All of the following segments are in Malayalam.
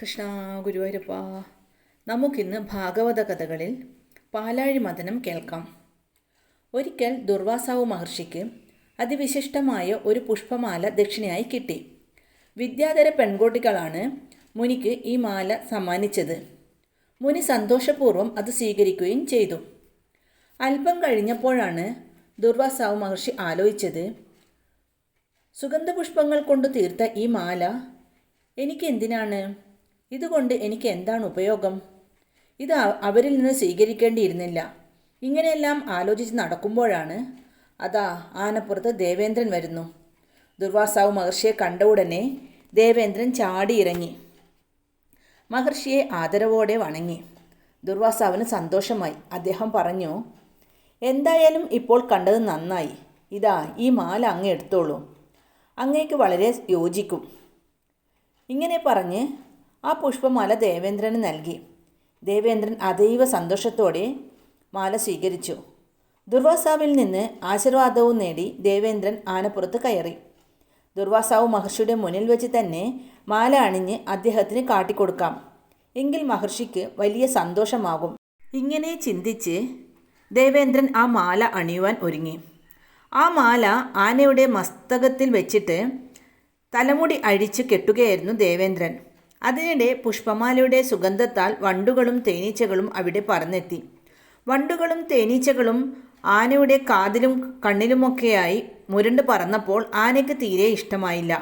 കൃഷ്ണ ഗുരുവായൂരപ്പ നമുക്കിന്ന് ഭാഗവത കഥകളിൽ പാലാഴി മദനം കേൾക്കാം. ഒരിക്കൽ ദുർവാസാവ് മഹർഷിക്ക് അതിവിശിഷ്ടമായ ഒരു പുഷ്പമാല ദക്ഷിണയായി കിട്ടി. വിദ്യാധര പെൺകുട്ടികളാണ് മുനിക്ക് ഈ മാല സമ്മാനിച്ചത്. മുനി സന്തോഷപൂർവം അത് സ്വീകരിക്കുകയും ചെയ്തു. അല്പം കഴിഞ്ഞപ്പോഴാണ് ദുർവാസാവ് മഹർഷി ആലോചിച്ചത് സുഗന്ധപുഷ്പങ്ങൾ കൊണ്ട് തീർത്ത ഈ മാല എനിക്ക് എന്തിനാണ്? ഇതുകൊണ്ട് എനിക്ക് എന്താണ് ഉപയോഗം? ഇത് അവരിൽ നിന്ന് സ്വീകരിക്കേണ്ടിയിരുന്നില്ല. ഇങ്ങനെയെല്ലാം ആലോചിച്ച് നടക്കുമ്പോഴാണ് അതാ ആനപ്പുറത്ത് ദേവേന്ദ്രൻ വരുന്നു. ദുർവാസാവ് മഹർഷിയെ കണ്ട ഉടനെ ദേവേന്ദ്രൻ ചാടിയിറങ്ങി. മഹർഷിയെ ആദരവോടെ വണങ്ങി. ദുർവാസാവിന് സന്തോഷമായി. അദ്ദേഹം പറഞ്ഞു എന്തായാലും ഇപ്പോൾ കണ്ടത് നന്നായി. ഇതാ ഈ മാല അങ്ങ് എടുത്തോളൂ. അങ്ങേക്ക് വളരെ യോജിക്കും. ഇങ്ങനെ പറഞ്ഞ് ആ പുഷ്പമാല ദേവേന്ദ്രന് നൽകി. ദേവേന്ദ്രൻ അതീവ സന്തോഷത്തോടെ മാല സ്വീകരിച്ചു. ദുർവാസാവിൽ നിന്ന് ആശീർവാദവും നേടി ദേവേന്ദ്രൻ ആനപ്പുറത്ത് കയറി. ദുർവാസാവ് മഹർഷിയുടെ മുന്നിൽ വെച്ച് തന്നെ മാല അണിഞ്ഞ് അദ്ദേഹത്തിന് കാട്ടിക്കൊടുക്കാം. എങ്കിൽ മഹർഷിക്ക് വലിയ സന്തോഷമാകും. ഇങ്ങനെ ചിന്തിച്ച് ദേവേന്ദ്രൻ ആ മാല അണിയുവാൻ ഒരുങ്ങി. ആ മാല ആനയുടെ മസ്തകത്തിൽ വെച്ചിട്ട് തലമുടി അഴിച്ച് കെട്ടുകയായിരുന്നു ദേവേന്ദ്രൻ. അതിനിടെ പുഷ്പമാലയുടെ സുഗന്ധത്താൽ വണ്ടുകളും തേനീച്ചകളും അവിടെ പറന്നെത്തി. വണ്ടുകളും തേനീച്ചകളും ആനയുടെ കാതിലും കണ്ണിലുമൊക്കെയായി മുരണ്ട് പറന്നപ്പോൾ ആനയ്ക്ക് തീരെ ഇഷ്ടമായില്ല.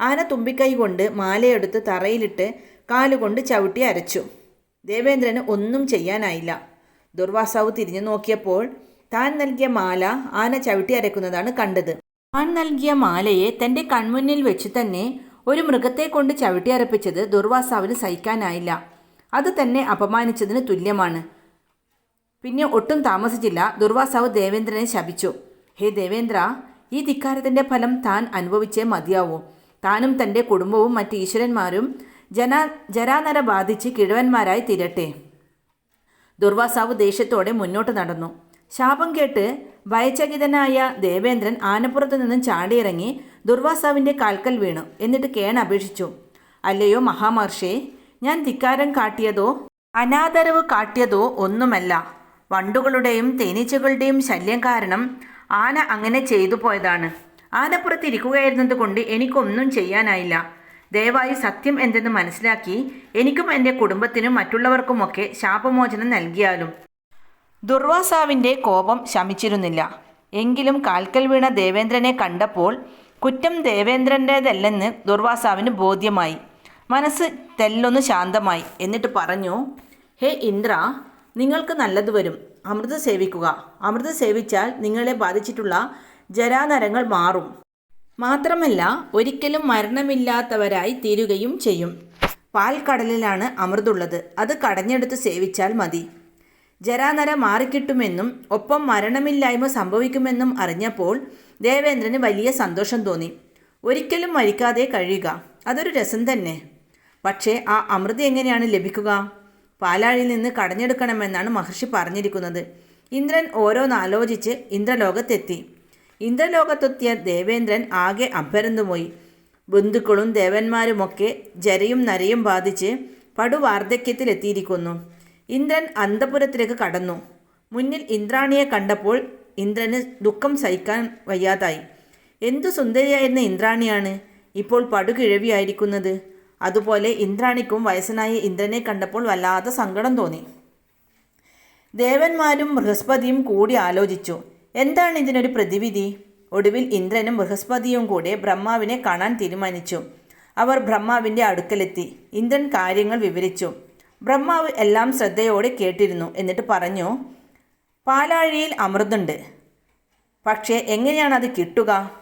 ആന തുമ്പിക്കൈ കൊണ്ട് മാലയെടുത്ത് തറയിലിട്ട് കാലുകൊണ്ട് ചവിട്ടി അരച്ചു. ദേവേന്ദ്രന് ഒന്നും ചെയ്യാനായില്ല. ദുർവാസാവ് തിരിഞ്ഞു നോക്കിയപ്പോൾ താൻ നൽകിയ മാല ആന ചവിട്ടി അരക്കുന്നതാണ് കണ്ടത്. താൻ നൽകിയ മാലയെ തന്റെ കൺമുന്നിൽ വെച്ച് തന്നെ ഒരു മൃഗത്തെ കൊണ്ട് ചവിട്ടിയരപ്പിച്ചത് ദുർവാസാവിന് സഹിക്കാനായില്ല. അത് തന്നെ അപമാനിച്ചതിന് തുല്യമാണ്. പിന്നെ ഒട്ടും താമസിച്ചില്ല. ദുർവാസാവ് ദേവേന്ദ്രനെ ശപിച്ചു. ഹേ ദേവേന്ദ്ര ഈ ധിക്കാരത്തിന്റെ ഫലം താൻ അനുഭവിച്ചേ മതിയാവൂ. താനും തന്റെ കുടുംബവും മറ്റ് ഈശ്വരന്മാരും ജന ജരാനര ബാധിച്ച് കിഴവന്മാരായി തിരട്ടെ. ദുർവാസാവ് ദേഷ്യത്തോടെ മുന്നോട്ട് നടന്നു. ശാപം കേട്ട് ഭയചകിതനായ ദേവേന്ദ്രൻ ആനപ്പുറത്തു നിന്നും ചാടിയിറങ്ങി ദുർവാസാവിന്റെ കാൽക്കൽ വീണു. എന്നിട്ട് കേൺ അപേക്ഷിച്ചു. അല്ലയോ മഹാമഹർഷേ ഞാൻ ധിക്കാരം കാട്ടിയതോ അനാദരവ് കാട്ടിയതോ ഒന്നുമല്ല. വണ്ടുകളുടെയും തേനീച്ചകളുടെയും ശല്യം കാരണം ആന അങ്ങനെ ചെയ്തു പോയതാണ്. ആനപ്പുറത്ത് കൊണ്ട് എനിക്കൊന്നും ചെയ്യാനായില്ല. ദയവായി സത്യം എന്തെന്ന് മനസ്സിലാക്കി എനിക്കും എന്റെ കുടുംബത്തിനും മറ്റുള്ളവർക്കുമൊക്കെ ശാപമോചനം നൽകിയാലും. ദുർവാസാവിന്റെ കോപം ശമിച്ചിരുന്നില്ല. എങ്കിലും കാൽക്കൽ വീണ ദേവേന്ദ്രനെ കണ്ടപ്പോൾ കുറ്റം ദേവേന്ദ്രന്റേതല്ലെന്ന് ദുർവാസാവിന് ബോധ്യമായി. മനസ്സ് തെല്ലൊന്ന് ശാന്തമായി. എന്നിട്ട് പറഞ്ഞു ഹേ ഇന്ദ്ര നിങ്ങൾക്ക് നല്ലത് വരും. അമൃത് സേവിക്കുക. അമൃത് സേവിച്ചാൽ നിങ്ങളെ ബാധിച്ചിട്ടുള്ള ജരാനരങ്ങൾ മാറും. മാത്രമല്ല ഒരിക്കലും മരണമില്ലാത്തവരായി തീരുകയും ചെയ്യും. പാൽക്കടലിലാണ് അമൃതുള്ളത്. അത് കടഞ്ഞെടുത്ത് സേവിച്ചാൽ മതി. ജരാനര മാറിക്കിട്ടുമെന്നും ഒപ്പം മരണമില്ലായ്മ സംഭവിക്കുമെന്നും അറിഞ്ഞപ്പോൾ ദേവേന്ദ്രന് വലിയ സന്തോഷം തോന്നി. ഒരിക്കലും മരിക്കാതെ കഴിയുക. അതൊരു രസം തന്നെ. പക്ഷേ ആ അമൃത് എങ്ങനെയാണ് ലഭിക്കുക? പാലാഴിയിൽ നിന്ന് കടഞ്ഞെടുക്കണമെന്നാണ് മഹർഷി പറഞ്ഞിരിക്കുന്നത്. ഇന്ദ്രൻ ഓരോന്നാലോചിച്ച് ഇന്ദ്രലോകത്തെത്തി. ഇന്ദ്രലോകത്തെത്തിയ ദേവേന്ദ്രൻ ആകെ അഭരന്നുപോയി. ബന്ധുക്കളും ദേവന്മാരുമൊക്കെ ജരയും നരയും ബാധിച്ച് പടുവാർദ്ധക്യത്തിലെത്തിയിരിക്കുന്നു. ഇന്ദ്രൻ അന്തപുരത്തിലേക്ക് കടന്നു. മുന്നിൽ ഇന്ദ്രാണിയെ കണ്ടപ്പോൾ ഇന്ദ്രന് ദുഃഖം സഹിക്കാൻ വയ്യാതായി. എന്തു സുന്ദരിയായിരുന്ന ഇന്ദ്രാണിയാണ്? ഇപ്പോൾ പടുകിഴവിയായിരിക്കുന്നത്. അതുപോലെ ഇന്ദ്രാണിക്കും വയസ്സനായ ഇന്ദ്രനെ കണ്ടപ്പോൾ വല്ലാതെ സങ്കടം തോന്നി. ദേവന്മാരും ബൃഹസ്പതിയും കൂടി ആലോചിച്ചു. എന്താണ് ഇതിനൊരു പ്രതിവിധി ഒടുവിൽ ഇന്ദ്രനും ബൃഹസ്പതിയും കൂടെ ബ്രഹ്മാവിനെ കാണാൻ തീരുമാനിച്ചു. അവർ ബ്രഹ്മാവിന്റെ അടുക്കലെത്തി. ഇന്ദ്രൻ കാര്യങ്ങൾ വിവരിച്ചു. ബ്രഹ്മാവ് എല്ലാം ശ്രദ്ധയോടെ കേട്ടിരുന്നു. എന്നിട്ട് പറഞ്ഞു പാലാഴിയിൽ അമൃതുണ്ട്. പക്ഷേ എങ്ങനെയാണ് അത് കിട്ടുക?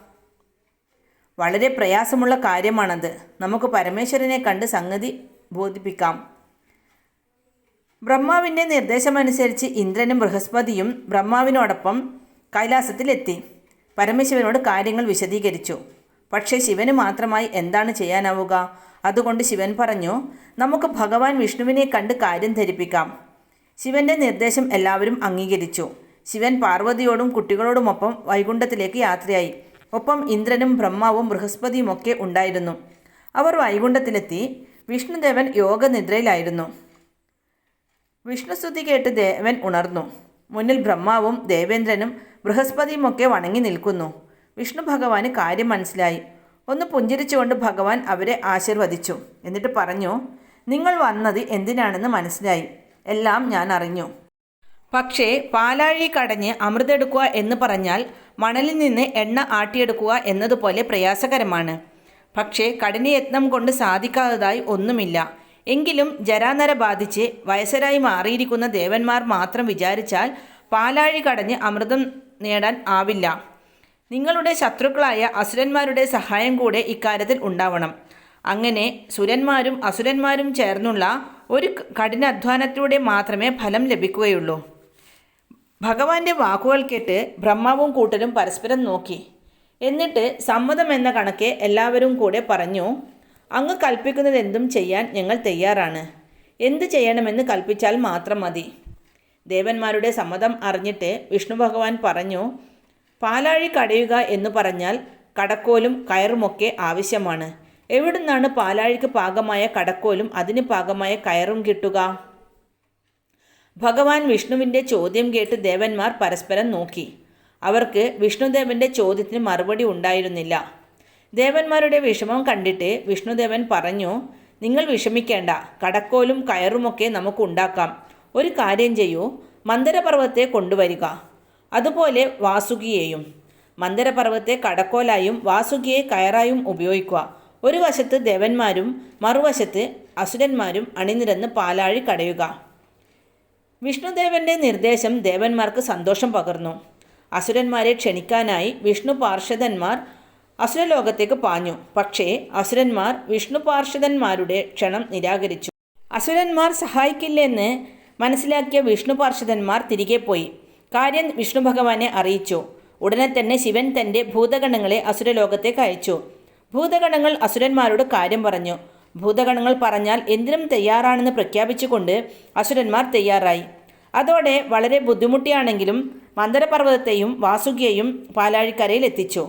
വളരെ പ്രയാസമുള്ള കാര്യമാണത്. നമുക്ക് പരമേശ്വരനെ കണ്ട് സംഗതി ബോധിപ്പിക്കാം. ബ്രഹ്മാവിന്റെ നിർദ്ദേശമനുസരിച്ച് ഇന്ദ്രനും ബൃഹസ്പതിയും ബ്രഹ്മാവിനോടൊപ്പം കൈലാസത്തിലെത്തി. പരമേശ്വരനോട് കാര്യങ്ങൾ വിശദീകരിച്ചു. പക്ഷേ ശിവന് മാത്രമായി എന്താണ് ചെയ്യാനാവുക? അതുകൊണ്ട് ശിവൻ പറഞ്ഞു നമുക്ക് ഭഗവാൻ വിഷ്ണുവിനെ കണ്ട് കാര്യം ധരിപ്പിക്കാം. ശിവന്റെ നിർദ്ദേശം എല്ലാവരും അംഗീകരിച്ചു. ശിവൻ പാർവതിയോടും കുട്ടികളോടുമൊപ്പം വൈകുണ്ഠത്തിലേക്ക് യാത്രയായി. ഒപ്പം ഇന്ദ്രനും ബ്രഹ്മാവും ബൃഹസ്പതിയും ഒക്കെ ഉണ്ടായിരുന്നു. അവർ വൈകുണ്ഠത്തിലെത്തി. വിഷ്ണുദേവൻ യോഗനിദ്രയിലായിരുന്നു. വിഷ്ണുസ്തുതി കേട്ട് ദേവൻ ഉണർന്നു. മുന്നിൽ ബ്രഹ്മാവും ദേവേന്ദ്രനും ബൃഹസ്പതിയുമൊക്കെ വണങ്ങി നിൽക്കുന്നു. വിഷ്ണു ഭഗവാന് കാര്യം മനസ്സിലായി. ഒന്ന് പുഞ്ചിരിച്ചുകൊണ്ട് ഭഗവാൻ അവരെ ആശീർവദിച്ചു. എന്നിട്ട് പറഞ്ഞു നിങ്ങൾ വന്നത് എന്തിനാണെന്ന് മനസ്സിലായി. എല്ലാം ഞാൻ അറിഞ്ഞു. പക്ഷേ പാലാഴി കടഞ്ഞ് അമൃതെടുക്കുക എന്ന് പറഞ്ഞാൽ മണലിൽ നിന്ന് എണ്ണ ആട്ടിയെടുക്കുക എന്നതുപോലെ പ്രയാസകരമാണ്. പക്ഷേ കഠിനയത്നം കൊണ്ട് സാധിക്കാത്തതായി ഒന്നുമില്ല. എങ്കിലും ജരാനര ബാധിച്ച് വയസ്സരായി മാറിയിരിക്കുന്ന ദേവന്മാർ മാത്രം വിചാരിച്ചാൽ പാലാഴി കടഞ്ഞ് അമൃതം നേടാൻ ആവില്ല. നിങ്ങളുടെ ശത്രുക്കളായ അസുരന്മാരുടെ സഹായം കൂടെ ഇക്കാര്യത്തിൽ ഉണ്ടാവണം. അങ്ങനെ സുരന്മാരും അസുരന്മാരും ചേർന്നുള്ള ഒരു കഠിനാധ്വാനത്തിലൂടെ മാത്രമേ ഫലം ലഭിക്കുകയുള്ളൂ. ഭഗവാന്റെ വാക്കുകൾ കേട്ട് ബ്രഹ്മാവും കൂട്ടരും പരസ്പരം നോക്കി. എന്നിട്ട് സമ്മതം എന്ന കണക്കെ എല്ലാവരും കൂടെ പറഞ്ഞു അങ്ങ് കൽപ്പിക്കുന്നതെന്തും ചെയ്യാൻ ഞങ്ങൾ തയ്യാറാണ്. എന്ത് ചെയ്യണമെന്ന് കൽപ്പിച്ചാൽ മാത്രം മതി. ദേവന്മാരുടെ സമ്മതം അറിഞ്ഞിട്ട് വിഷ്ണു ഭഗവാൻ പറഞ്ഞു പാലാഴി കടയുക എന്ന് പറഞ്ഞാൽ കടക്കോലും കയറുമൊക്കെ ആവശ്യമാണ്. എവിടുന്നാണ് പാലാഴിക്ക് പാകമായ കടക്കോലും അതിന് പാകമായ കയറും കിട്ടുക? ഭഗവാൻ വിഷ്ണുവിന്റെ ചോദ്യം കേട്ട് ദേവന്മാർ പരസ്പരം നോക്കി. അവർക്ക് വിഷ്ണുദേവന്റെ ചോദ്യത്തിന് മറുപടി ഉണ്ടായിരുന്നില്ല. ദേവന്മാരുടെ വിഷമം കണ്ടിട്ട് വിഷ്ണുദേവൻ പറഞ്ഞു നിങ്ങൾ വിഷമിക്കേണ്ട. കടക്കോലും കയറുമൊക്കെ നമുക്ക് ഉണ്ടാക്കാം. ഒരു കാര്യം ചെയ്യൂ. മന്ദരപർവത്തെ കൊണ്ടുവരിക. അതുപോലെ വാസുകിയെയും. മന്ദരപർവത്തെ കടക്കോലായും വാസുകിയെ കയറായും ഉപയോഗിക്കുക. ഒരു വശത്ത് ദേവന്മാരും മറുവശത്ത് അസുരന്മാരും അണിനിരന്ന് പാലാഴി കടയുക. വിഷ്ണുദേവന്റെ നിർദ്ദേശം ദേവന്മാർക്ക് സന്തോഷം പകർന്നു. അസുരന്മാരെ ക്ഷണിക്കാനായി വിഷ്ണു പാർഷദന്മാർ അസുരലോകത്തേക്ക് പാഞ്ഞു. പക്ഷേ അസുരന്മാർ വിഷ്ണു പാർഷദന്മാരുടെ ക്ഷണം നിരാകരിച്ചു. അസുരന്മാർ സഹായിക്കില്ലെന്ന് മനസ്സിലാക്കിയ വിഷ്ണു പാർഷദന്മാർ തിരികെ പോയി. കാര്യം വിഷ്ണു ഭഗവാനെ അറിയിച്ചു. ഉടനെ തന്നെ ശിവൻ തന്റെ ഭൂതഗണങ്ങളെ അസുരലോകത്തേക്ക് അയച്ചു. ഭൂതഗണങ്ങൾ അസുരന്മാരോട് കാര്യം പറഞ്ഞു. ഭൂതഗണങ്ങൾ പറഞ്ഞാൽ എന്തിനും തയ്യാറാണെന്ന് പ്രഖ്യാപിച്ചുകൊണ്ട് അസുരന്മാർ തയ്യാറായി. അതോടെ വളരെ ബുദ്ധിമുട്ടിയാണെങ്കിലും മന്ദരപർവതത്തെയും വാസുകിയെയും പാലാഴിക്കരയിൽ എത്തിച്ചു.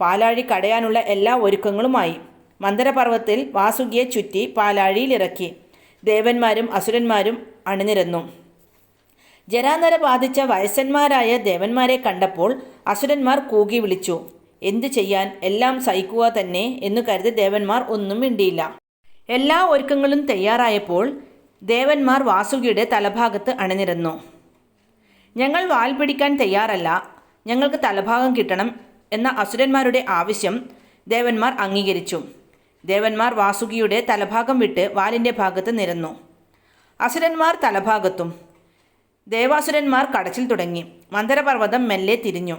പാലാഴി കടയാനുള്ള എല്ലാ ഒരുക്കങ്ങളുമായി മന്ദരപർവത്തിൽ വാസുകിയെ ചുറ്റി പാലാഴിയിൽ ഇറക്കി ദേവന്മാരും അസുരന്മാരും അണിനിരന്നു. ജരാനര ബാധിച്ച വയസ്സന്മാരായ ദേവന്മാരെ കണ്ടപ്പോൾ അസുരന്മാർ കൂകി വിളിച്ചു. എന്തു ചെയ്യാൻ? എല്ലാം സഹിക്കുക തന്നെ എന്ന് കരുതി ദേവന്മാർ ഒന്നും മിണ്ടിയില്ല. എല്ലാ ഒരുക്കങ്ങളും തയ്യാറായപ്പോൾ ദേവന്മാർ വാസുകിയുടെ തലഭാഗത്ത് അണിനിരന്നു. ഞങ്ങൾ വാൽ പിടിക്കാൻ തയ്യാറല്ല. ഞങ്ങൾക്ക് തലഭാഗം കിട്ടണം എന്ന അസുരന്മാരുടെ ആവശ്യം ദേവന്മാർ അംഗീകരിച്ചു. ദേവന്മാർ വാസുകിയുടെ തലഭാഗം വിട്ട് വാലിന്റെ ഭാഗത്ത് നിരന്നു. അസുരന്മാർ തലഭാഗത്തും ദേവാസുരന്മാർ കടച്ചിൽ തുടങ്ങി. മന്ദരപർവതം മെല്ലെ തിരിഞ്ഞു.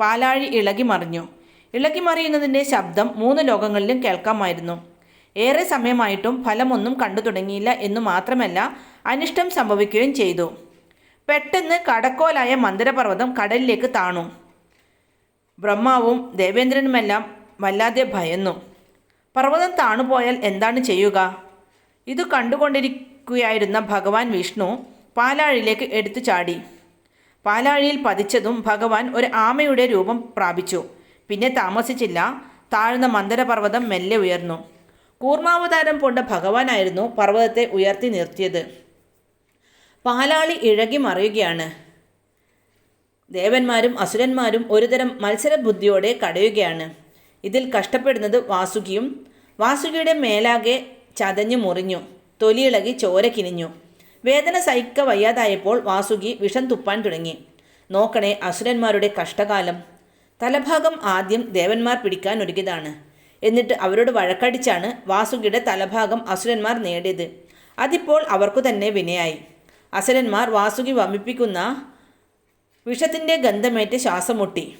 പാലാഴി ഇളകി മറിഞ്ഞു. ഇളകി മറിയുന്നതിന്റെ ശബ്ദം മൂന്ന് ലോകങ്ങളിലും കേൾക്കാമായിരുന്നു. ഏറെ സമയമായിട്ടും ഫലമൊന്നും കണ്ടു തുടങ്ങിയില്ല എന്നു മാത്രമല്ല അനിഷ്ടം സംഭവിക്കുകയും ചെയ്തു. പെട്ടെന്ന് കടക്കോലായ മന്ദരപർവതം കടലിലേക്ക് താണു. ബ്രഹ്മാവും ദേവേന്ദ്രനുമെല്ലാം വല്ലാതെ ഭയന്നു. പർവതം താണുപോയാൽ എന്താണ് ചെയ്യുക? ഇത് കണ്ടുകൊണ്ടിരിക്കുകയായിരുന്ന ഭഗവാൻ വിഷ്ണു പാലാഴിയിലേക്ക് എടുത്തു ചാടി. പാലാഴിയിൽ പതിച്ചതും ഭഗവാൻ ഒരു ആമയുടെ രൂപം പ്രാപിച്ചു. പിന്നെ താമസിച്ചില്ല. താഴ്ന്ന മന്ദരപർവതം മെല്ലെ ഉയർന്നു. കൂർമാവതാരം പൊണ്ട ഭഗവാനായിരുന്നു പർവതത്തെ ഉയർത്തി നിർത്തിയത്. പാലാളി ഇഴകി മറിയുകയാണ്. ദേവന്മാരും അസുരന്മാരും ഒരുതരം മത്സരബുദ്ധിയോടെ കടയുകയാണ്. ഇതിൽ കഷ്ടപ്പെടുന്നത് വാസുകിയും വാസുകിയുടെ മേലാകെ ചതഞ്ഞു മുറിഞ്ഞു. തൊലിയിളകി ചോര കിനിഞ്ഞു. വേദന സഹിക്ക വയ്യാതായപ്പോൾ വാസുകി വിഷം തുപ്പാൻ തുടങ്ങി. നോക്കണേ അസുരന്മാരുടെ കഷ്ടകാലം. തലഭാഗം ആദ്യം ദേവന്മാർ പിടിക്കാൻ ഒരുക്കിയതാണ്. എന്നിട്ട് അവരോട് വഴക്കടിച്ചാണ് വാസുകിയുടെ തലഭാഗം അസുരന്മാർ നേടിയത്. അതിപ്പോൾ അവർക്കു തന്നെ വിനയായി. അസുരന്മാർ വാസുകി വമിപ്പിക്കുന്ന വിഷത്തിന്റെ ഗന്ധമേറ്റ് ശ്വാസം മുട്ടി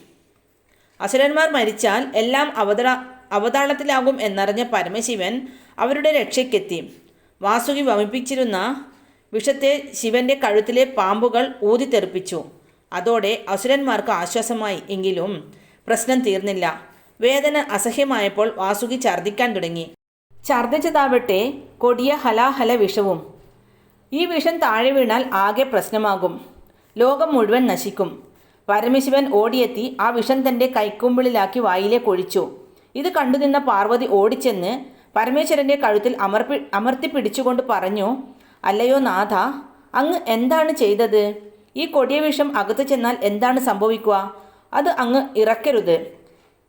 അസുരന്മാർ മരിച്ചാൽ എല്ലാം അവതാ അവതാളത്തിലാകും എന്നറിഞ്ഞ പരമശിവൻ അവരുടെ രക്ഷയ്ക്കെത്തി. വാസുകി വമിപ്പിച്ചിരുന്ന വിഷത്തെ ശിവന്റെ കഴുത്തിലെ പാമ്പുകൾ ഊതിത്തെറിപ്പിച്ചു. അതോടെ അസുരന്മാർക്ക് ആശ്വാസമായി. എങ്കിലും പ്രശ്നം തീർന്നില്ല. വേദന അസഹ്യമായപ്പോൾ വാസുകി ഛർദ്ദിക്കാൻ തുടങ്ങി. ഛർദ്ദിച്ചതാവട്ടെ കൊടിയ ഹലാഹല വിഷവും. ഈ വിഷം താഴെ വീണാൽ ആകെ പ്രശ്നമാകും. ലോകം മുഴുവൻ നശിക്കും. പരമശിവൻ ഓടിയെത്തി ആ വിഷം തന്റെ കൈക്കുമ്പിളിലാക്കി വായിലെ കൊഴിച്ചു. ഇത് കണ്ടുനിന്ന പാർവതി ഓടിച്ചെന്ന് പരമേശ്വരന്റെ കഴുത്തിൽ അമർപ്പി അമർത്തി പിടിച്ചുകൊണ്ട് പറഞ്ഞു അല്ലയോ നാഥ അങ്ങ് എന്താണ് ചെയ്തത്? ഈ കൊടിയ വിഷം അകത്ത് ചെന്നാൽ എന്താണ് സംഭവിക്കുക? അത് അങ്ങ് ഇറക്കരുത്.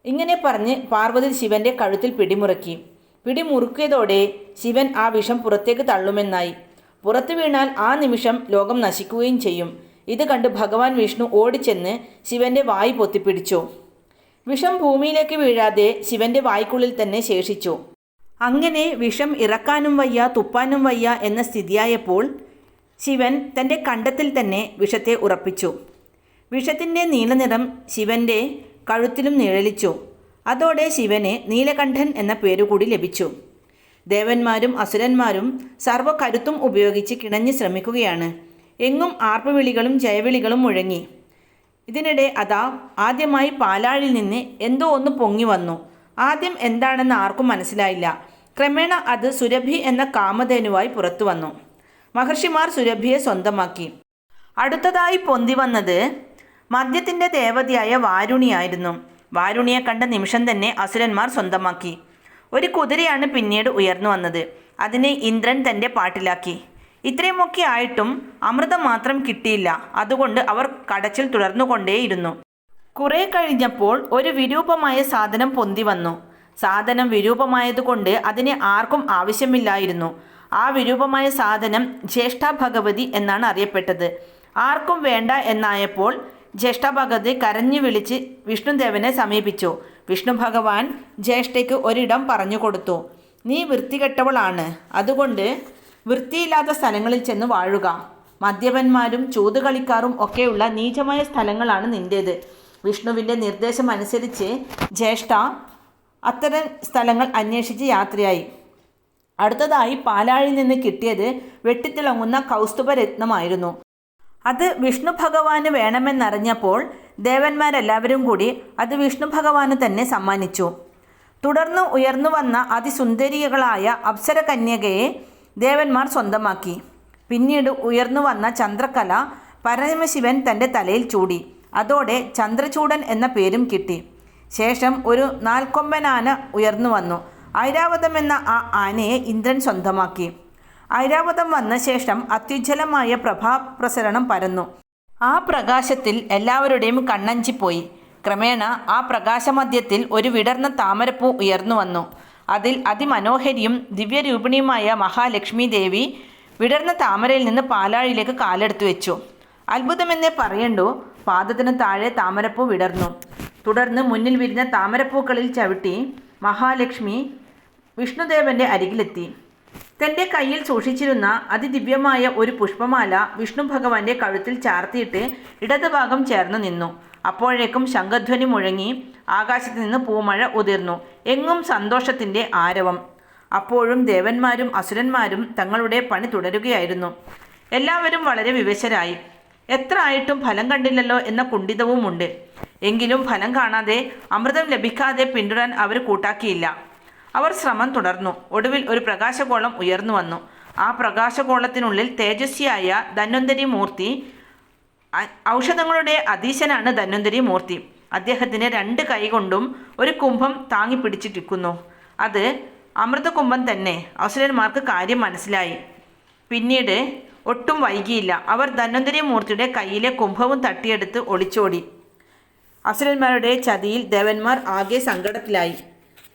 ഇങ്ങനെ പറഞ്ഞ് പാർവതി ശിവന്റെ കഴുത്തിൽ പിടിമുറുക്കി. പിടിമുറുക്കിയതോടെ ശിവൻ ആ വിഷം പുറത്തേക്ക് തള്ളുമെന്നായി. പുറത്തു വീണാൽ ആ നിമിഷം ലോകം നശിക്കുകയും ചെയ്യും. ഇത് കണ്ട് ഭഗവാൻ വിഷ്ണു ഓടിച്ചെന്ന് ശിവന്റെ വായി പൊത്തിപ്പിടിച്ചു. വിഷം ഭൂമിയിലേക്ക് വീഴാതെ ശിവന്റെ വായ്ക്കുള്ളിൽ തന്നെ ശേഷിച്ചു. അങ്ങനെ വിഷം ഇറക്കാനും വയ്യ തുപ്പാനും വയ്യ എന്ന സ്ഥിതിയായപ്പോൾ ശിവൻ തന്റെ കണ്ടത്തിൽ തന്നെ വിഷത്തെ ഉറപ്പിച്ചു. വിഷത്തിന്റെ നീലനിറം ശിവന്റെ കഴുത്തിലും നിഴലിച്ചു. അതോടെ ശിവന് നീലകണ്ഠൻ എന്ന പേരുകൂടി ലഭിച്ചു. ദേവന്മാരും അസുരന്മാരും സർവകരുത്തും ഉപയോഗിച്ച് കിണഞ്ഞ് ശ്രമിക്കുകയാണ്. എങ്ങും ആർപ്പുവിളികളും ജയവിളികളും മുഴങ്ങി. ഇതിനിടെ അതാ ആദ്യമായി പാലാഴിൽ നിന്ന് എന്തോ ഒന്ന് പൊങ്ങി വന്നു. ആദ്യം എന്താണെന്ന് ആർക്കും മനസ്സിലായില്ല. ക്രമേണ അത് സുരഭി എന്ന കാമധേനുവായി പുറത്തു വന്നു. മഹർഷിമാർ സുരഭിയെ സ്വന്തമാക്കി. അടുത്തതായി പൊന്തി വന്നത് മദ്യത്തിന്റെ ദേവതയായ വാരുണിയായിരുന്നു. വാരുണിയെ കണ്ട നിമിഷം തന്നെ അസുരന്മാർ സ്വന്തമാക്കി. ഒരു കുതിരയാണ് പിന്നീട് ഉയർന്നു വന്നത്. അതിനെ ഇന്ദ്രൻ തന്റെ പാട്ടിലാക്കി. ഇത്രയുമൊക്കെ ആയിട്ടും അമൃതം മാത്രം കിട്ടിയില്ല. അതുകൊണ്ട് അവർ കടച്ചിൽ തുടർന്നുകൊണ്ടേയിരുന്നു. കുറേ കഴിഞ്ഞപ്പോൾ ഒരു വിരൂപമായ സാധനം പൊന്തി വന്നു. സാധനം വിരൂപമായതുകൊണ്ട് അതിനെ ആർക്കും ആവശ്യമില്ലായിരുന്നു. ആ വിരൂപമായ സാധനം ജ്യേഷ്ഠ ഭഗവതി എന്നാണ് അറിയപ്പെട്ടത്. ആർക്കും വേണ്ട എന്നായപ്പോൾ ജ്യേഷ്ഠ ഭഗവതി കരഞ്ഞു വിളിച്ച് വിഷ്ണുദേവനെ സമീപിച്ചു. വിഷ്ണു ഭഗവാൻ ജ്യേഷ്ഠയ്ക്ക് ഒരിടം പറഞ്ഞു കൊടുത്തു. നീ വൃത്തികെട്ടവളാണ്. അതുകൊണ്ട് വൃത്തിയില്ലാത്ത സ്ഥലങ്ങളിൽ ചെന്ന് വാഴുക. മദ്യപന്മാരും ചൂതുകളിക്കാരും ഒക്കെയുള്ള നീചമായ സ്ഥലങ്ങളാണ് നിന്റേത് വിഷ്ണുവിന്റെ നിർദ്ദേശം അനുസരിച്ച് ജ്യേഷ്ഠ അത്തരം സ്ഥലങ്ങൾ അന്വേഷിച്ച് യാത്രയായി. അടുത്തതായി പാലാഴിൽ നിന്ന് കിട്ടിയത് വെട്ടിത്തിളങ്ങുന്ന കൗസ്തുഭരത്നമായിരുന്നു. അത് വിഷ്ണു ഭഗവാന് വേണമെന്നറിഞ്ഞപ്പോൾ ദേവന്മാരെല്ലാവരും കൂടി അത് വിഷ്ണു ഭഗവാന് തന്നെ സമ്മാനിച്ചു. തുടർന്ന് ഉയർന്നു വന്ന അതിസുന്ദരികളായ അപ്സരകന്യകയെ ദേവന്മാർ സ്വന്തമാക്കി. പിന്നീട് ഉയർന്നു വന്ന ചന്ദ്രകല പരമശിവൻ തന്റെ തലയിൽ ചൂടി. അതോടെ ചന്ദ്രചൂടൻ എന്ന പേരും കിട്ടി. ശേഷം ഒരു നാൽക്കൊമ്പനാന ഉയർന്നു വന്നു. ഐരാവതം എന്ന ആ ആനയെ ഇന്ദ്രൻ സ്വന്തമാക്കി. ഐരാവതം വന്ന ശേഷം അത്യുജ്വലമായ പ്രഭാപ്രസരണം പരന്നു. ആ പ്രകാശത്തിൽ എല്ലാവരുടെയും കണ്ണഞ്ചിപ്പോയി ക്രമേണ ആ പ്രകാശമധ്യത്തിൽ ഒരു വിടർന്ന താമരപ്പൂ ഉയർന്നു വന്നു. അതിൽ അതിമനോഹരിയും ദിവ്യരൂപിണിയുമായ മഹാലക്ഷ്മി ദേവി വിടർന്ന താമരയിൽ നിന്ന് പാലാഴിയിലേക്ക് കാലെടുത്തു വെച്ചു. അത്ഭുതമെന്നേ പറയണ്ടു. പാദത്തിന് താഴെ താമരപ്പൂ വിടർന്നു. തുടർന്ന് മുന്നിൽ വിരിഞ്ഞ താമരപ്പൂക്കളിൽ ചവിട്ടി മഹാലക്ഷ്മി വിഷ്ണുദേവന്റെ അരികിലെത്തി. തന്റെ കയ്യിൽ സൂക്ഷിച്ചിരുന്ന അതിദിവ്യമായ ഒരു പുഷ്പമാല വിഷ്ണു ഭഗവാന്റെ കഴുത്തിൽ ചാർത്തിയിട്ട് ഇടതുഭാഗം ചേർന്ന് നിന്നു. അപ്പോഴേക്കും ശംഖധ്വനി മുഴങ്ങി ആകാശത്ത് നിന്ന് പൂമഴ ഉതിർന്നു. എങ്ങും സന്തോഷത്തിന്റെ ആരവം. അപ്പോഴും ദേവന്മാരും അസുരന്മാരും തങ്ങളുടെ പണി തുടരുകയായിരുന്നു. എല്ലാവരും വളരെ വിവശരായി. എത്ര ആയിട്ടും ഫലം കണ്ടില്ലല്ലോ എന്ന കുണ്ഠിതവുമുണ്ട്. എങ്കിലും ഫലം കാണാതെ അമൃതം ലഭിക്കാതെ പിന്തുടരാൻ അവർ കൂട്ടാക്കിയില്ല. അവർ ശ്രമം തുടർന്നു. ഒടുവിൽ ഒരു പ്രകാശഗോളം ഉയർന്നു വന്നു. ആ പ്രകാശഗോളത്തിനുള്ളിൽ തേജസ്വിയായ ധന്വന്തരി മൂർത്തി ഔഷധങ്ങളുടെ അധീശനാണ് ധന്വന്തരി മൂർത്തി. അദ്ദേഹത്തിന് രണ്ട് കൈകൊണ്ടും ഒരു കുംഭം താങ്ങി പിടിച്ചിട്ടിരിക്കുന്നു അത് അമൃതകുംഭം തന്നെ. അസുരന്മാർക്ക് കാര്യം മനസ്സിലായി. പിന്നീട് ഒട്ടും വൈകിയില്ല. അവർ ധന്വന്തരി മൂർത്തിയുടെ കയ്യിലെ കുംഭവും തട്ടിയെടുത്ത് ഒളിച്ചോടി. അസുരന്മാരുടെ ചതിയിൽ ദേവന്മാർ ആകെ സങ്കടത്തിലായി.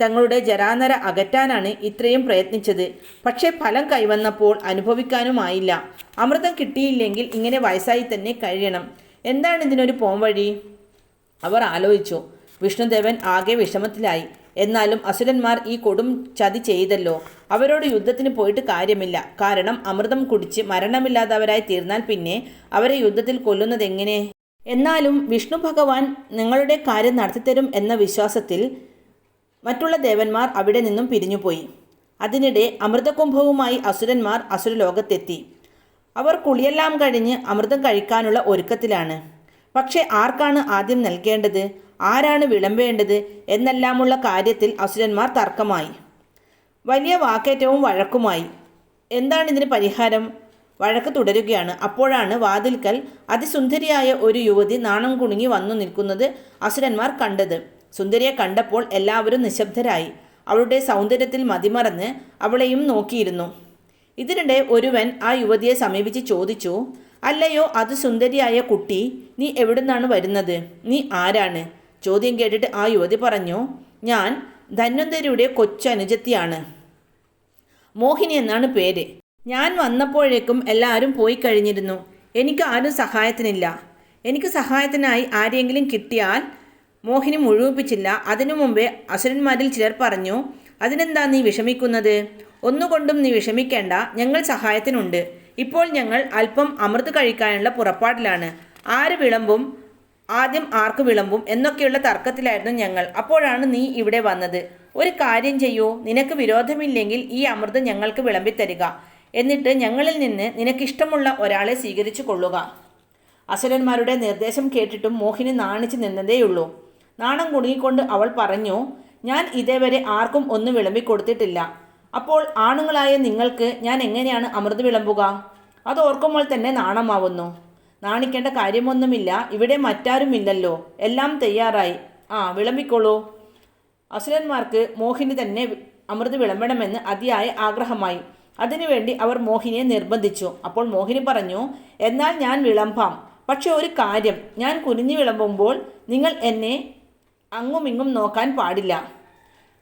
തങ്ങളുടെ ജരാനര അകറ്റാനാണ് ഇത്രയും പ്രയത്നിച്ചത്. പക്ഷേ ഫലം കൈവന്നപ്പോൾ അനുഭവിക്കാനുമായില്ല. അമൃതം കിട്ടിയില്ലെങ്കിൽ ഇങ്ങനെ വയസ്സായി തന്നെ കഴിയണം. എന്താണ് ഇതിനൊരു പോംവഴി? അവർ ആലോചിച്ചു. വിഷ്ണുദേവൻ ആകെ വിഷമത്തിലായി. എന്നാലും അസുരന്മാർ ഈ കൊടും ചതി ചെയ്തല്ലോ. അവരോട് യുദ്ധത്തിന് പോയിട്ട് കാര്യമില്ല. കാരണം അമൃതം കുടിച്ച് മരണമില്ലാത്തവരായി തീർന്നാൽ പിന്നെ അവരെ യുദ്ധത്തിൽ കൊല്ലുന്നത് എങ്ങനെ? എന്നാലും വിഷ്ണു ഭഗവാൻ നിങ്ങളുടെ കാര്യം നടത്തിത്തരും എന്ന വിശ്വാസത്തിൽ മറ്റുള്ള ദേവന്മാർ അവിടെ നിന്നും പിരിഞ്ഞുപോയി. അതിനിടെ അമൃതകുംഭവുമായി അസുരന്മാർ അസുരലോകത്തെത്തി. അവർ കുളിയെല്ലാം കഴിഞ്ഞ് അമൃതം കഴിക്കാനുള്ള ഒരുക്കത്തിലാണ്. പക്ഷേ ആർക്കാണ് ആദ്യം നൽകേണ്ടത്? ആരാണ് വിളമ്പേണ്ടത് എന്നെല്ലാമുള്ള കാര്യത്തിൽ അസുരന്മാർ തർക്കമായി. വലിയ വാക്കേറ്റവും വഴക്കുമായി. എന്താണ് ഇതിന് പരിഹാരം? വഴക്ക് തുടരുകയാണ്. അപ്പോഴാണ് വാതിൽക്കൽ അതിസുന്ദരിയായ ഒരു യുവതി നാണം കുണുങ്ങി വന്നു നിൽക്കുന്നത് അസുരന്മാർ കണ്ടത്. സുന്ദരിയെ കണ്ടപ്പോൾ എല്ലാവരും നിശബ്ദരായി. അവളുടെ സൗന്ദര്യത്തിൽ മതിമറന്ന് അവളെയും നോക്കിയിരുന്നു. ഇതിനിടെ ഒരുവൻ ആ യുവതിയെ സമീപിച്ച് ചോദിച്ചു അല്ലയോ അത് സുന്ദരിയായ കുട്ടി നീ എവിടുന്നാണ് വരുന്നത്? നീ ആരാണ്? ചോദ്യം കേട്ടിട്ട് ആ യുവതി പറഞ്ഞു ഞാൻ ധന്വന്തരിയുടെ കൊച്ചനുജത്തിയാണ്. മോഹിനി എന്നാണ് പേര്. ഞാൻ വന്നപ്പോഴേക്കും എല്ലാവരും പോയി കഴിഞ്ഞിരുന്നു. എനിക്ക് ആരും സഹായത്തിനില്ല. എനിക്ക് സഹായത്തിനായി ആരെങ്കിലും കിട്ടിയാൽ മോഹിനി മുഴുവിപ്പിച്ചില്ല. അതിനു മുമ്പേ അസുരന്മാരിൽ ചിലർ പറഞ്ഞു അതിനെന്താ നീ വിഷമിക്കുന്നത്? ഒന്നുകൊണ്ടും നീ വിഷമിക്കേണ്ട. ഞങ്ങൾ സഹായത്തിനുണ്ട്. ഇപ്പോൾ ഞങ്ങൾ അല്പം അമൃത് കഴിക്കാനുള്ള പുറപ്പാടിലാണ്. ആര് വിളമ്പും? ആദ്യം ആർക്ക് വിളമ്പും എന്നൊക്കെയുള്ള തർക്കത്തിലായിരുന്നു ഞങ്ങൾ. അപ്പോഴാണ് നീ ഇവിടെ വന്നത്. ഒരു കാര്യം ചെയ്യൂ. നിനക്ക് വിരോധമില്ലെങ്കിൽ ഈ അമൃതം ഞങ്ങൾക്ക് വിളമ്പിത്തരിക. എന്നിട്ട് ഞങ്ങളിൽ നിന്ന് നിനക്കിഷ്ടമുള്ള ഒരാളെ സ്വീകരിച്ചു കൊള്ളുക. അസുരന്മാരുടെ നിർദ്ദേശം കേട്ടിട്ടും മോഹിനി നാണിച്ചു നിന്നതേയുള്ളൂ. നാണം കുടുങ്ങിക്കൊണ്ട് അവൾ പറഞ്ഞു ഞാൻ ഇതേവരെ ആർക്കും ഒന്നും വിളമ്പിക്കൊടുത്തിട്ടില്ല. അപ്പോൾ ആണുങ്ങളായ നിങ്ങൾക്ക് ഞാൻ എങ്ങനെയാണ് അമൃത് വിളമ്പുക? അത് ഓർക്കുമ്പോൾ തന്നെ നാണമാവുന്നു. നാണിക്കേണ്ട കാര്യമൊന്നുമില്ല. ഇവിടെ മറ്റാരുമില്ലല്ലോ. എല്ലാം തയ്യാറായി. ആ വിളമ്പിക്കോളൂ. അസുരന്മാർക്ക് മോഹിനി തന്നെ അമൃത് വിളമ്പണമെന്ന് അതിയായ ആഗ്രഹമായി. അതിനുവേണ്ടി അവർ മോഹിനിയെ നിർബന്ധിച്ചു. അപ്പോൾ മോഹിനി പറഞ്ഞു എന്നാൽ ഞാൻ വിളമ്പാം. പക്ഷെ ഒരു കാര്യം. ഞാൻ കുനിഞ്ഞു വിളമ്പുമ്പോൾ നിങ്ങൾ എന്നെ അങ്ങുമിങ്ങും നോക്കാൻ പാടില്ല.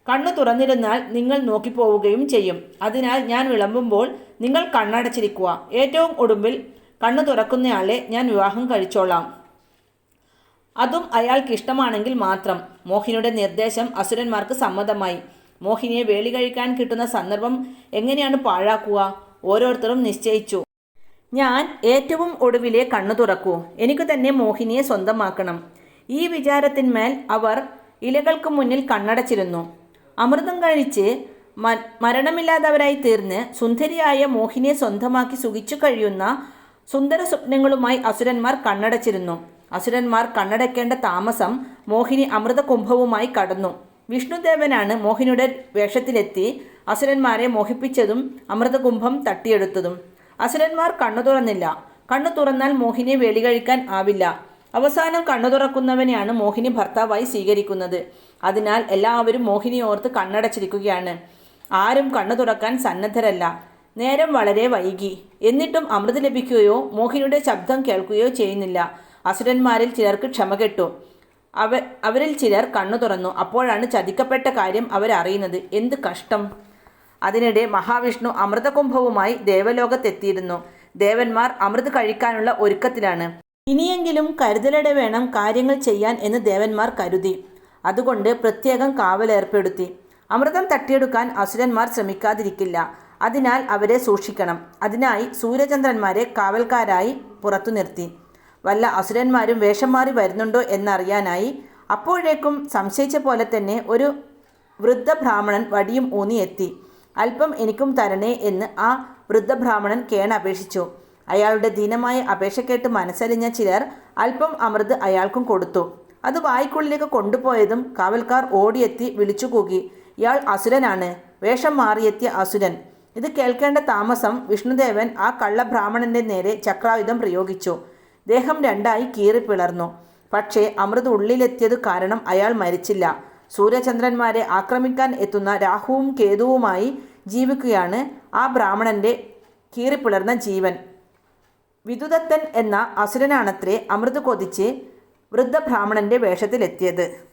കണ്ണു തുറന്നിരുന്നാൽ നിങ്ങൾ നോക്കിപ്പോവുകയും ചെയ്യും. അതിനാൽ ഞാൻ വിളമ്പുമ്പോൾ നിങ്ങൾ കണ്ണടച്ചിരിക്കുക. ഏറ്റവും ഒടുമ്പിൽ കണ്ണു തുറക്കുന്നയാളെ ഞാൻ വിവാഹം കഴിച്ചോളാം. അതും അയാൾക്ക് ഇഷ്ടമാണെങ്കിൽ മാത്രം. മോഹിനിയുടെ നിർദ്ദേശം അസുരന്മാർക്ക് സമ്മതമായി. മോഹിനിയെ വേളി കഴിക്കാൻ കിട്ടുന്ന സന്ദർഭം എങ്ങനെയാണ് പാഴാക്കുക? ഓരോരുത്തരും നിശ്ചയിച്ചു. ഞാൻ ഏറ്റവും ഒടുവിലെ കണ്ണു തുറക്കൂ. എനിക്ക് തന്നെ മോഹിനിയെ സ്വന്തമാക്കണം. ഈ വിചാരത്തിന്മേൽ അവർ ഇലകൾക്ക് മുന്നിൽ കണ്ണടച്ചിരുന്നു. അമൃതം കഴിച്ച് മരണമില്ലാത്തവരായി തീർന്ന് സുന്ദരിയായ മോഹിനിയെ സ്വന്തമാക്കി സുഖിച്ചു കഴിയുന്ന സുന്ദര സ്വപ്നങ്ങളുമായി അസുരന്മാർ കണ്ണടച്ചിരുന്നു. അസുരന്മാർ കണ്ണടയ്ക്കേണ്ട താമസം മോഹിനി അമൃതകുംഭവുമായി കടന്നു. വിഷ്ണുദേവനാണ് മോഹിനിയുടെ വേഷത്തിലെത്തി അസുരന്മാരെ മോഹിപ്പിച്ചതും അമൃതകുംഭം തട്ടിയെടുത്തതും. അസുരന്മാർ കണ്ണു തുറന്നില്ല. കണ്ണു തുറന്നാൽ മോഹിനിയെ വേലി കഴിക്കാൻ ആവില്ല. അവസാനം കണ്ണു തുറക്കുന്നവനെയാണ് മോഹിനി ഭർത്താവായി സ്വീകരിക്കുന്നത്. അതിനാൽ എല്ലാവരും മോഹിനിയോർത്ത് കണ്ണടച്ചിരിക്കുകയാണ്. ആരും കണ്ണു തുറക്കാൻ സന്നദ്ധരല്ല. നേരം വളരെ വൈകി. എന്നിട്ടും അമൃത് ലഭിക്കുകയോ മോഹിനിയുടെ ശബ്ദം കേൾക്കുകയോ ചെയ്യുന്നില്ല. അസുരന്മാരിൽ ചിലർക്ക് ക്ഷമ കെട്ടു. അവ അവരിൽ ചിലർ കണ്ണു തുറന്നു. അപ്പോഴാണ് ചതിക്കപ്പെട്ട കാര്യം അവരറിയുന്നത്. എന്ത് കഷ്ടം. അതിനിടെ മഹാവിഷ്ണു അമൃതകുംഭവുമായി ദേവലോകത്തെത്തിയിരുന്നു. ദേവന്മാർ അമൃത് കഴിക്കാനുള്ള ഒരുക്കത്തിലാണ്. ഇനിയെങ്കിലും കരുതലടെ വേണം കാര്യങ്ങൾ ചെയ്യാൻ എന്ന് ദേവന്മാർ കരുതി. അതുകൊണ്ട് പ്രത്യേകം കാവലേർപ്പെടുത്തി. അമൃതം തട്ടിയെടുക്കാൻ അസുരന്മാർ ശ്രമിക്കാതിരിക്കില്ല. അതിനാൽ അവരെ സൂക്ഷിക്കണം. അതിനായി സൂര്യചന്ദ്രന്മാരെ കാവൽക്കാരായി പുറത്തു നിർത്തി. വല്ല അസുരന്മാരും വേഷം മാറി വരുന്നുണ്ടോ എന്നറിയാനായി അപ്പോഴേക്കും സംശയിച്ച പോലെ തന്നെ ഒരു വൃദ്ധ ബ്രാഹ്മണൻ വടിയും ഊന്നിയെത്തി അല്പം എനിക്കും തരണേ എന്ന് ആ വൃദ്ധ ബ്രാഹ്മണൻ കേണപേക്ഷിച്ചു അയാളുടെ ദീനമായ അപേക്ഷ കേട്ട് മനസ്സലിഞ്ഞ ചിലർ അല്പം അമൃത് അയാൾക്കും കൊടുത്തു. അത് വായ്ക്കുള്ളിലേക്ക് കൊണ്ടുപോയതും കാവൽക്കാർ ഓടിയെത്തി വിളിച്ചു കൂകി ഇയാൾ അസുരനാണ്. വേഷം മാറിയെത്തിയ അസുരൻ. ഇത് കേൾക്കേണ്ട താമസം വിഷ്ണുദേവൻ ആ കള്ളബ്രാഹ്മണന്റെ നേരെ ചക്രായുധം പ്രയോഗിച്ചു. ദേഹം രണ്ടായി കീറിപ്പിളർന്നു പക്ഷേ അമൃത് ഉള്ളിലെത്തിയത് കാരണം അയാൾ മരിച്ചില്ല. സൂര്യചന്ദ്രന്മാരെ ആക്രമിക്കാൻ എത്തുന്ന രാഹുവും കേതുവുമായി ജീവിക്കുകയാണ് ആ ബ്രാഹ്മണന്റെ കീറിപ്പിളർന്ന ജീവൻ. വിദുദത്തൻ എന്ന അസുരനാണത്രേ അമൃത് കൊതിച്ച് വൃദ്ധബ്രാഹ്മണന്റെ വേഷത്തിലെത്തിയത്.